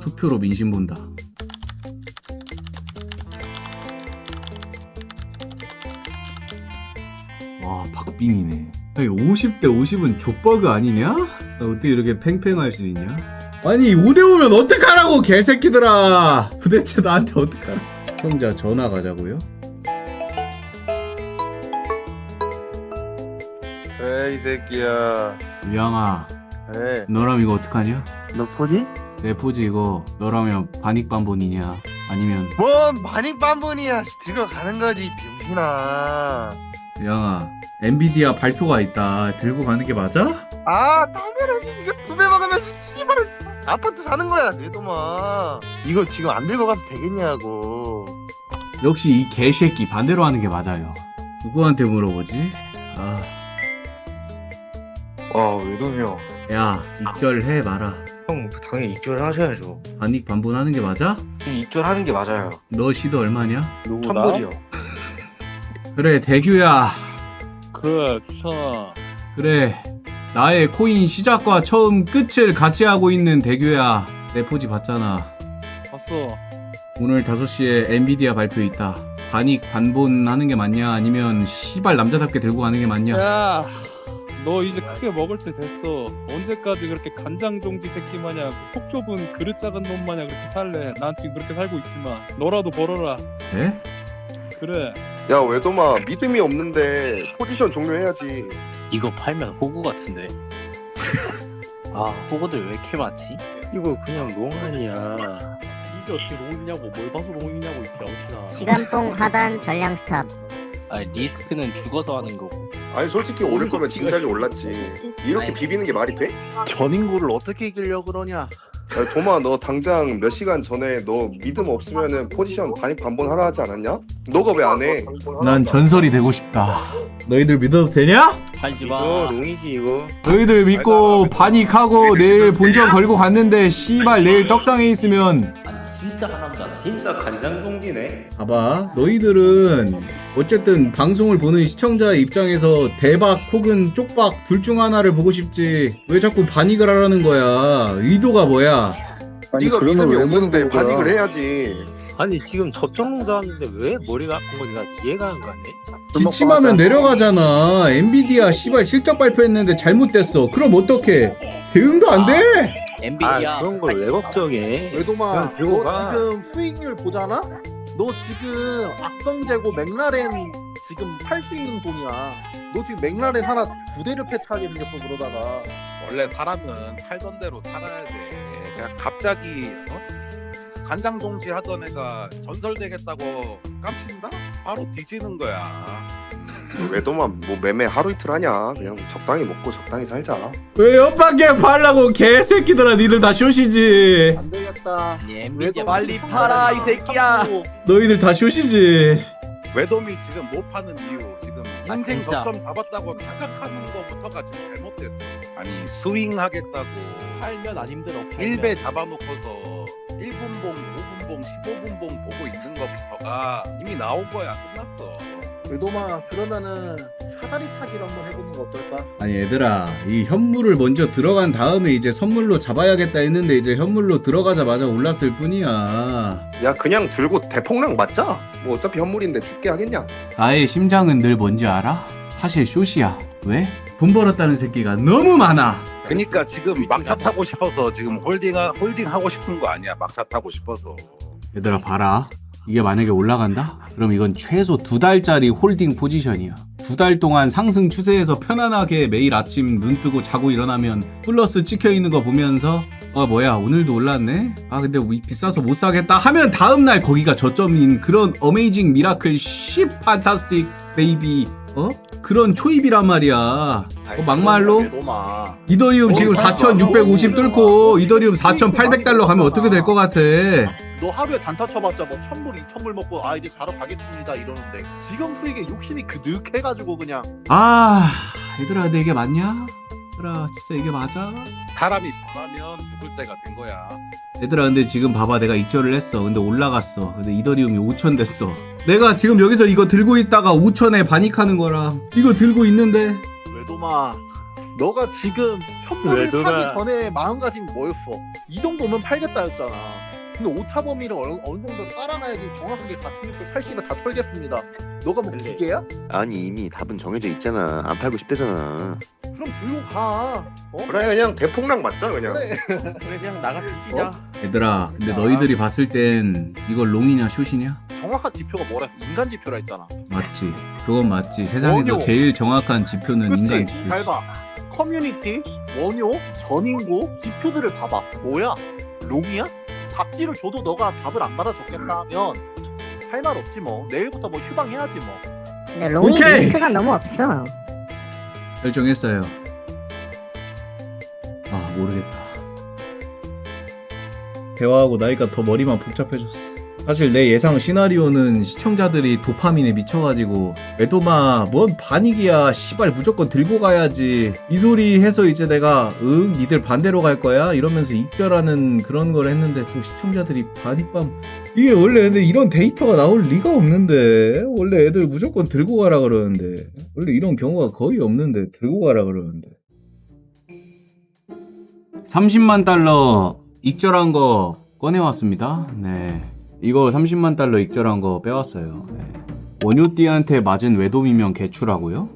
투표로 민심 본다. 와, 박빙이네. 아니, 50대 50은 족버그 아니냐? 나 어떻게 이렇게 팽팽할 수 있냐? 아니, 5대5면 어떡하라고, 개새끼들아! 도대체 나한테 어떡하라. 청자 전화 가자고요? 에이 새끼야 유양아, 에이 너라면 이거 어떡하냐? 너 포지? 내 포즈 이거 너라면 반익반본이냐? 아니면 뭔 빤분이야 들어가는 거지 병신아 유양아, 엔비디아 발표가 있다. 들고 가는 게 맞아? 아 당연하지 이거 두 배 먹으면 씨발 아파트 사는 거야 내 도마 이거 지금 안 들고 가서 되겠냐고 역시 이 개새끼 반대로 하는 게 맞아요. 누구한테 물어보지? 아, 와 외동이 형. 야, 입결해 마라. 형 당연히 입주를 하셔야죠. 반익 반본하는 게 맞아? 지금 입주하는 게 맞아요. 너 시도 얼마냐? 천불이요. 그래, 대규야. 그래 추천아 그래, 나의 코인 시작과 처음 끝을 같이 하고 있는 대규야. 내 포지 봤잖아. 봤어 오늘 5시에 엔비디아 발표 있다. 반익 반본 하는 게 맞냐? 아니면 시발 남자답게 들고 가는 게 맞냐? 야 너 이제 크게 먹을 때 됐어 언제까지 그렇게 간장 종지 새끼 마냥 속 좁은 그릇 작은 놈 마냥 그렇게 살래 난 지금 그렇게 살고 있지만 너라도 벌어라 네? 그래 야 외도마 믿음이 없는데 포지션 종료해야지 이거 팔면 호구 같은데. 아 호구들 왜 이렇게 많지? 이거 그냥 롱아니야. 이게 어떻게 롱이냐고 뭘 봐서 롱이냐고 이 병신아. 시간뽕 하단 전량 스탑 아 리스크는 죽어서 하는 거고. 아니 솔직히 오를 거면 진작에 올랐지 이렇게 비비는 게 말이 돼? 전 인구를 어떻게 이기려 그러냐? 야, 도마 너 당장 몇 시간 전에 너 믿음 없으면은 포지션 반입 반본 하라 하지 않았냐? 너가 왜 안 해? 난 전설이 되고 싶다. 너희들 믿어도 되냐? 팔지 이거 마. 롱이지 이거. 너희들 믿고 반익하고 내일 본전 걸고 갔는데 씨발 내일 떡상에 있으면 진짜 하남자. 진짜 간장동지네. 봐봐 너희들은 어쨌든 방송을 보는 시청자 입장에서 대박 혹은 쪽박 둘 중 하나를 보고 싶지 왜 자꾸 반익을 하라는 거야 의도가 뭐야 네가 믿음이 없는데 반익을 해야지 아니 지금 접종자 왔는데 왜 머리가 아픈 건지 나 이해가 안 가네. 기침하면 내려가잖아 엔비디아 씨발 실적 발표했는데 잘못됐어 그럼 어떡해 대응도 안 돼? 엔비디아. 아 그런 걸 왜 걱정해? 외도마, 그냥 들고 너 가. 지금 수익률 보잖아? 너 지금 악성재고 맥라렌 지금 팔 수 있는 돈이야. 너 지금 맥라렌 하나 두 대를 패트하게 생겼어 그러다가. 원래 사람은 살던 대로 살아야 돼. 그냥 갑자기 어? 간장동지 하던 애가 전설되겠다고 깜친다? 바로 뒤지는 거야. 외도마 뭐 매매 하루 이틀 하냐 그냥 적당히 먹고 적당히 살자 왜 옆밖에 팔라고 개새끼들아 니들 다 쇼시지 안 되겠다. 엔비디아 외도마 빨리 팔아 이 새끼야. 너희들 다 쇼시지 외돔이 지금 못 파는 이유 지금 아, 인생 진짜. 저점 잡았다고 착각하는 것부터가 지금 잘못됐어. 아니 스윙하겠다고 팔면 안 힘들어. 팔면. 1배 잡아놓고서 1분봉, 5분봉, 15분봉 보고 있는 것부터가 이미 나온 거야. 끝났 어. 외도마 그러면은 사다리 타기를 한번 해보는 거 어떨까? 아니 얘들아 이 현물을 먼저 들어간 다음에 이제 선물로 잡아야겠다 했는데 이제 현물로 들어가자마자 올랐을 뿐이야 야 그냥 들고 대폭락 맞자 뭐 어차피 현물인데 죽게 하겠냐 나의 심장은 늘 뭔지 알아? 사실 쇼시야 왜? 돈 벌었다는 새끼가 너무 많아 그러니까 지금 막차 타고 싶어서 지금 홀딩 홀딩 하고 싶은 거 아니야. 막차 타고 싶어서. 얘들아 봐라 이게 만약에 올라간다? 그럼 이건 최소 두 달짜리 홀딩 포지션이야 두 달 동안 상승 추세에서 편안하게 매일 아침 눈 뜨고 자고 일어나면 플러스 찍혀 있는 거 보면서 어 뭐야 오늘도 올랐네 아 근데 위- 비싸서 못 사겠다 하면 다음날 거기가 저점인 그런 어메이징 미라클 시 판타스틱 베이비 어? 그런 초입이란 말이야 어, 막말로. 이더리움 지금 4,650 뚫고 이더리움 4,800달러 가면 어떻게 될 것 같아 너 하루에 단타 쳐봤자 뭐 천불 이천불 먹고 아 이제 자러 가겠습니다 이러는데 지금 수익에 욕심이 그득해가지고 그냥 아 얘들아 근데 이게 맞냐? 얘들아 진짜 이게 맞아? 사람이 변하면 죽을 때가 된 거야. 얘들아 근데 지금 봐봐 내가 입절을 했어 근데 올라갔어 근데 이더리움이 5천 됐어 내가 지금 여기서 이거 들고 있다가 5천에 반익하는 거랑 이거 들고 있는데 외도마 너가 지금 현물을? 사기 전에 마음가짐이 뭐였어? 이 정도면 팔겠다였잖아. 근데 오차 범위를 어느, 어느 정도 깔아놔야지 정확하게 4,680에 다 털겠습니다. 너가 뭐 근데- 기계야? 아니 이미 답은 정해져 있잖아. 안 팔고 싶대잖아. 그럼 들고 가. 어? 그래 그냥 대폭락 맞자 그냥. 그래. 그래 그냥 나가 뒤지자. 얘들아 근데 아. 너희들이 봤을 땐 이거 롱이냐 숏이냐? 정확한 지표가 뭐라 했어? 인간 지표라 했잖아. 맞지 그건 맞지 세상에서 원효. 제일 정확한 지표는 인간 그치? 지표 잘 봐. 커뮤니티, 원효, 전인구 지표들을 봐봐. 뭐야? 롱이야? 답지를 줘도 너가 답을 안 받아줬겠다 하면 할 말 없지 뭐. 내일부터 뭐 휴방해야지 뭐. 근데 롱이 오케이. 리스크가 너무 없어. 결정했어요. 아 모르겠다. 대화하고 나니까 더 머리만 복잡해졌어. 사실 내 예상 시나리오는 시청자들이 도파민에 미쳐가지고 외도마 뭔 반익이야. 씨발 무조건 들고 가야지. 이 소리 해서 이제 내가 응 니들 반대로 갈 거야? 이러면서 익절하는 그런 걸 했는데 또 시청자들이 반익밤 이게 원래 근데 이런 데이터가 나올 리가 없는데. 원래 애들 무조건 들고 가라 그러는데. 원래 이런 경우가 거의 없는데 들고 가라 그러는데. 30만 달러 익절한 거 꺼내왔습니다. 네. 이거 30만 달러 익절한 거 빼왔어요. 네. 원효띠한테 맞은 외돔이면 개추라고요?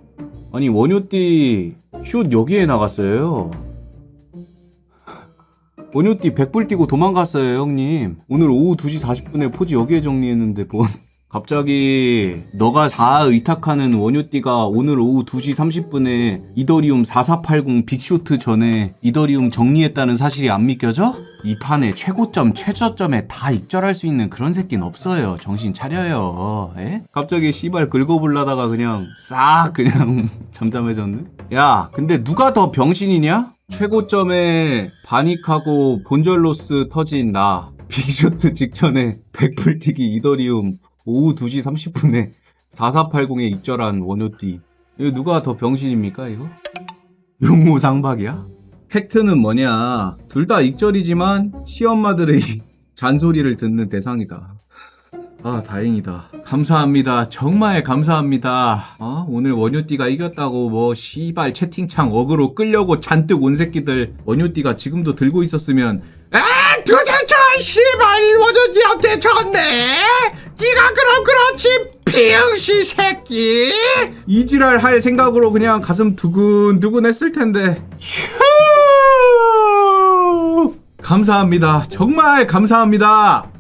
아니 원효띠 슛 여기에 나갔어요 원효띠 100불 뛰고 도망갔어요 형님 오늘 오후 2시 40분에 포지 여기에 정리했는데 뭔 갑자기 너가 다 의탁하는 원효띠가 오늘 오후 2시 30분에 이더리움 4480 빅쇼트 전에 이더리움 정리했다는 사실이 안 믿겨져? 이 판에 최고점 최저점에 다 익절할 수 있는 그런 새끼는 없어요 정신 차려요 에? 갑자기 씨발 긁어불라다가 그냥 싹 그냥 잠잠해졌네 야 근데 누가 더 병신이냐? 최고점에 바닉하고 본절로스 터진 나 빅쇼트 직전에 100불 뛰기 이더리움 오후 2시 30분에 4480에 입절한 원효띠 이거 누가 더 병신입니까 이거? 용모상박이야? 팩트는 뭐냐 둘 다 익절이지만 시엄마들의 잔소리를 듣는 대상이다 아 다행이다 감사합니다. 정말 감사합니다. 어? 오늘 원효띠가 이겼다고 뭐 씨발 채팅창 어그로 끌려고 잔뜩 온 새끼들 원효띠가 지금도 들고 있었으면 아 도대체 씨발 원효띠한테 졌네? 네가 그럼 그렇지 병신 새끼! 이지랄 할 생각으로 그냥 가슴 두근두근 했을 텐데. 휴! 감사합니다. 정말 감사합니다